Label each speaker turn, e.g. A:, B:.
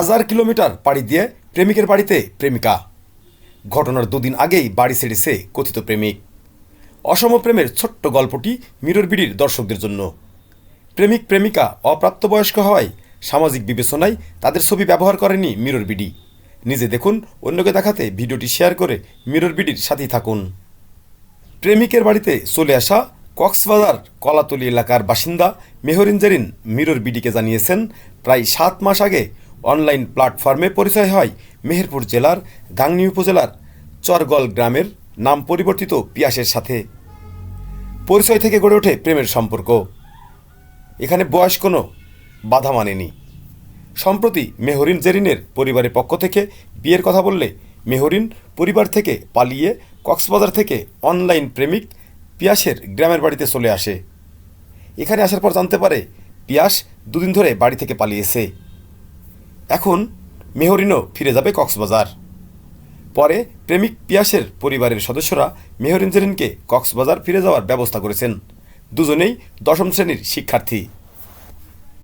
A: হাজার কিলোমিটার পাড়ি দিয়ে প্রেমিকের বাড়িতে প্রেমিকা। ঘটনার দুদিন আগেই বাড়ি ছেড়েছে কথিত প্রেমিক। অসম প্রেমের ছোট্ট গল্পটি মিরর বিডির দর্শকদের জন্য। প্রেমিক, প্রেমিকা অপ্রাপ্তবয়স্ক হওয়ায় সামাজিক বিবেচনায় তাদের ছবি ব্যবহার করেনি মিরর বিডি। নিজে দেখুন, অন্যকে দেখাতে ভিডিওটি শেয়ার করে মিরর বিডির সাথেই থাকুন। প্রেমিকের বাড়িতে চলে আসা কক্সবাজার কলাতলি এলাকার বাসিন্দা মেহরিন জেরিন মিরর বিডিকে জানিয়েছেন, প্রায় সাত মাস আগে অনলাইন প্ল্যাটফর্মে পরিচয় হয় মেহেরপুর জেলার গাংনী উপজেলার চরগল গ্রামের নাম পরিবর্তিত পিয়াসের সাথে। পরিচয় থেকে গড়ে ওঠে প্রেমের সম্পর্ক। এখানে বয়স কোনো বাধা মানেনি। সম্প্রতি মেহরিন জেরিনের পরিবারের পক্ষ থেকে বিয়ের কথা বললে মেহরিন পরিবার থেকে পালিয়ে কক্সবাজার থেকে অনলাইন প্রেমিক পিয়াসের গ্রামের বাড়িতে চলে আসে। এখানে আসার পর জানতে পারে পিয়াস দুদিন ধরে বাড়ি থেকে পালিয়েছে। এখন মেহরিনও ফিরে যাবে কক্সবাজার। পরে প্রেমিক পিয়াসের পরিবারের সদস্যরা মেহরিন জেরিনকে কক্সবাজার ফিরে যাওয়ার ব্যবস্থা করেছেন। দুজনেই দশম শ্রেণির শিক্ষার্থী।